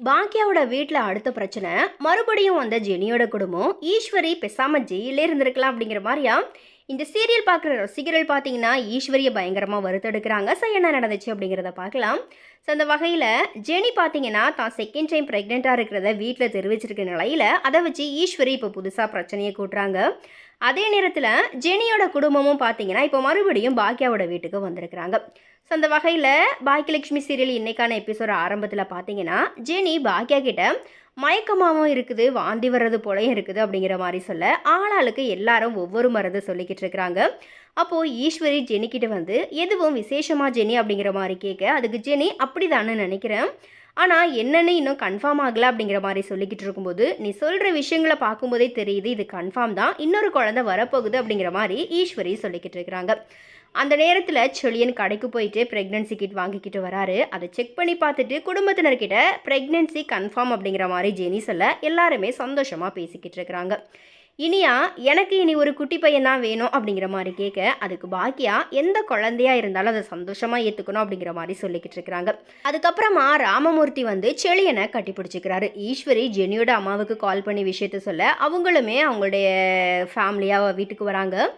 பாக்கியாவோட வீட்டில் அடுத்த பிரச்சனை மறுபடியும் வந்த ஜெனியோட குடும்பம் ஈஸ்வரி பெசாம ஜெயிலே இருந்திருக்கலாம் அப்படிங்கிற மாதிரியா? இந்த சீரியல் பார்க்குற ரசிகர்கள் பார்த்தீங்கன்னா ஈஸ்வரியை பயங்கரமாக வருத்தெடுக்கிறாங்க ஸோ என்ன நடந்துச்சு அப்படிங்கிறத பார்க்கலாம். ஸோ அந்த வகையில் ஜெனி பார்த்தீங்கன்னா தான் செகண்ட் டைம் ப்ரெக்னெண்ட்டாக இருக்கிறத வீட்டில் தெரிவிச்சிருக்க நிலையில் அதை வச்சு ஈஸ்வரி இப்போ புதுசாக பிரச்சனையை கூட்டுறாங்க. அதே நேரத்தில் ஜெனியோட குடும்பமும் பார்த்தீங்கன்னா இப்போ மறுபடியும் பாக்கியாவோட வீட்டுக்கு வந்திருக்கிறாங்க. ஸோ அந்த வகையில் பாக்கியலட்சுமி சீரியல் இன்னைக்கான எபிசோட ஆரம்பத்தில் பார்த்தீங்கன்னா ஜெனி பாக்கியா கிட்ட மயக்கமாகவும் இருக்குது வாந்தி வர்றது போலையும் இருக்குது அப்படிங்கிற மாதிரி சொல்ல ஆளாளுக்கு எல்லாரும் ஒவ்வொரு மருந்து சொல்லிக்கிட்டு இருக்கிறாங்க. அப்போது ஈஸ்வரி ஜெனிக்கிட்ட வந்து எதுவும் விசேஷமாக ஜெனி? அப்படிங்கிற மாதிரி கேட்க அதுக்கு ஜெனி அப்படிதான்னு நினைக்கிறேன். ஆனால் என்னன்னு இன்னும் கன்ஃபார்ம் ஆகலை அப்படிங்கிற மாதிரி சொல்லிக்கிட்டு இருக்கும்போது நீ சொல்கிற விஷயங்களை பார்க்கும்போதே தெரியுது இது கன்ஃபார்ம் தான். இன்னொரு குழந்தை வரப்போகுது அப்படிங்கிற மாதிரி ஈஸ்வரி சொல்லிக்கிட்டு இருக்கிறாங்க. அந்த நேரத்தில் செழியன் கடைக்கு போயிட்டு ப்ரெக்னன்சி கிட் வாங்கிக்கிட்டு வராரு. அதை செக் பண்ணி பார்த்துட்டு குடும்பத்தினர்கிட்ட ப்ரெக்னன்சி கன்ஃபார்ம் அப்படிங்கிற மாதிரி ஜெனி சொல்ல எல்லாருமே சந்தோஷமாக பேசிக்கிட்டு இருக்கிறாங்க. இனியா எனக்கு இனி ஒரு குட்டி பையன் தான் வேணும் அப்படிங்கிற மாதிரி கேட்க அதுக்கு பாக்கியா எந்த குழந்தையா இருந்தாலும் அதை சந்தோஷமாக ஏற்றுக்கணும் அப்படிங்கிற மாதிரி சொல்லிக்கிட்டு இருக்கிறாங்க. அதுக்கப்புறமா ராமமூர்த்தி வந்து செழியனை கட்டி பிடிச்சிக்கிறாரு. ஈஸ்வரி ஜெனியோட அம்மாவுக்கு கால் பண்ணி விஷயத்த சொல்ல அவங்களுமே அவங்களுடைய ஃபேமிலியாக வீட்டுக்கு வராங்க.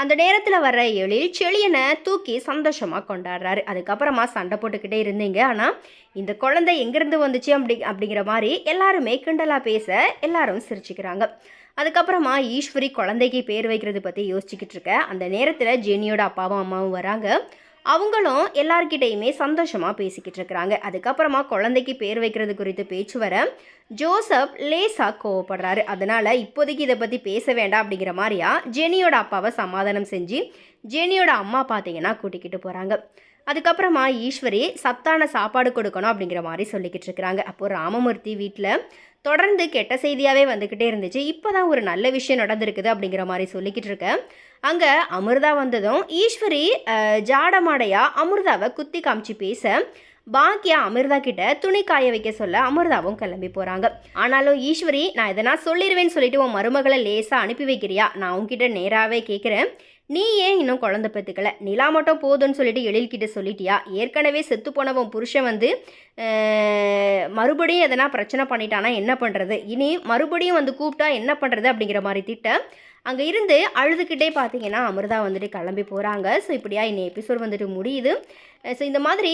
அந்த நேரத்தில் வர்ற எழில் செளியனை தூக்கி சந்தோஷமாக கொண்டாடுறாரு. அதுக்கப்புறமா சண்டை போட்டுக்கிட்டே இருந்தீங்க. ஆனால் இந்த குழந்தை எங்கேருந்து வந்துச்சு அப்படி அப்படிங்கிற மாதிரி எல்லாருமே கிண்டலாக பேச எல்லாரும் சிரிச்சுக்கிறாங்க. அதுக்கப்புறமா ஈஸ்வரி குழந்தைக்கு பேர் வைக்கிறது பற்றி யோசிச்சுக்கிட்டு இருக்க. அந்த நேரத்தில் ஜெனியோட அப்பாவும் அம்மாவும் வராங்க. அவங்களும் எல்லார்கிட்டையுமே சந்தோஷமாக பேசிக்கிட்டு இருக்கிறாங்க. அதுக்கப்புறமா குழந்தைக்கு பேர் வைக்கிறது குறித்து பேச்சு வர ஜோசப் லேசாக கோவப்படுறாரு. அதனால் இப்போதைக்கு இதை பற்றி பேச வேண்டாம் அப்படிங்கிற மாதிரியா ஜெனியோட அப்பாவை சமாதானம் செஞ்சு ஜெனியோட அம்மா பார்த்தீங்கன்னா கூட்டிக்கிட்டு போகிறாங்க அதுக்கப்புறமா ஈஸ்வரி சத்தான சாப்பாடு கொடுக்கணும் அப்படிங்கிற மாதிரி சொல்லிக்கிட்டு இருக்கிறாங்க. அப்போது ராமமூர்த்தி வீட்டில் தொடர்ந்து கெட்ட செய்தியாகவே வந்துக்கிட்டே இருந்துச்சு. இப்போ தான் ஒரு நல்ல விஷயம் நடந்திருக்குது அப்படிங்கிற மாதிரி சொல்லிக்கிட்டு இருக்கேன். அங்கே அமிர்தா வந்ததும் ஈஸ்வரி ஜாடமாடையாக அமிர்தாவை குத்தி காமிச்சு பேச பாக்கியா அமிர்தா கிட்ட துணி காய வைக்க சொல்ல அமிர்தாவும் கிளம்பி போகிறாங்க ஆனாலும் ஈஸ்வரி நான் எதனா சொல்லிடுவேன்னு சொல்லிட்டு உன் மருமகளை லேசாக அனுப்பி வைக்கிறியா? நான் உன்கிட்ட நேராகவே கேட்குறேன் நீ ஏன் இன்னும் குழந்தை பெற்றுக்கல நிலா மட்டும் போதும்னு சொல்லிட்டு எழில்கிட்ட சொல்லிட்டியா? ஏற்கனவே செத்து போனவன் புருஷன் வந்து மறுபடியும் எதனா பிரச்சனை பண்ணிட்டானா என்ன பண்ணுறது இனி மறுபடியும் வந்து கூப்பிட்டா என்ன பண்ணுறது அப்படிங்கிற மாதிரி திட்ட அங்கே இருந்து அழுதுகிட்டே பார்த்தீங்கன்னா அமிர்தா வந்துட்டு கிளம்பி போகிறாங்க ஸோ இப்படியா இன்னை எபிசோட் வந்துட்டு முடியுது. ஸோ இந்த மாதிரி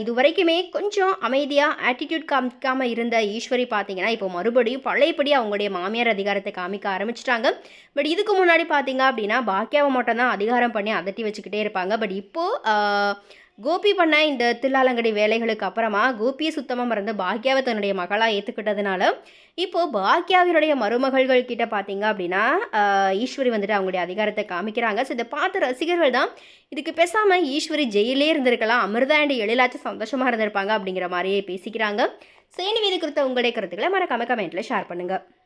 இது வரைக்குமே கொஞ்சம் அமைதியாக ஆட்டிடியூட் காமிக்காமல் இருந்த ஈஸ்வரி பார்த்தீங்கன்னா இப்போ மறுபடியும் பழையபடி அவங்களுடைய மாமியார் அதிகாரத்தை காமிக்க ஆரம்பிச்சிட்டாங்க. பட் இதுக்கு முன்னாடி பார்த்தீங்க அப்படின்னா பாக்கியாவை மட்டும் தான் அதிகாரம் பண்ணி அதட்டி வச்சுக்கிட்டே இருப்பாங்க. பட் இப்போது கோபி பண்ண இந்த தில்லாலங்கடி வேலைகளுக்கு அப்புறமா கோபியை சுத்தமாக மறந்து பாக்யாவை தன்னுடைய மகளாக ஏற்றுக்கிட்டதுனால இப்போது பாக்யாவினுடைய மருமகள்கள் கிட்ட பார்த்தீங்க அப்படின்னா ஈஸ்வரி வந்துட்டு அவங்களுடைய அதிகாரத்தை காமிக்கிறாங்க. ஸோ இதை பார்த்த ரசிகர்கள் தான் இதுக்கு பேசாமல் ஈஸ்வரி ஜெயிலே இருந்திருக்கலாம் அமிர்தா அண்ட் எழிலாச்சும் சந்தோஷமாக இருந்திருப்பாங்க அப்படிங்கிற மாதிரியே பேசிக்கிறாங்க. சேனி வீதி குறித்த உங்களுடைய கருத்துக்களை மறக்காம கமெண்ட்டில் ஷேர் பண்ணுங்கள்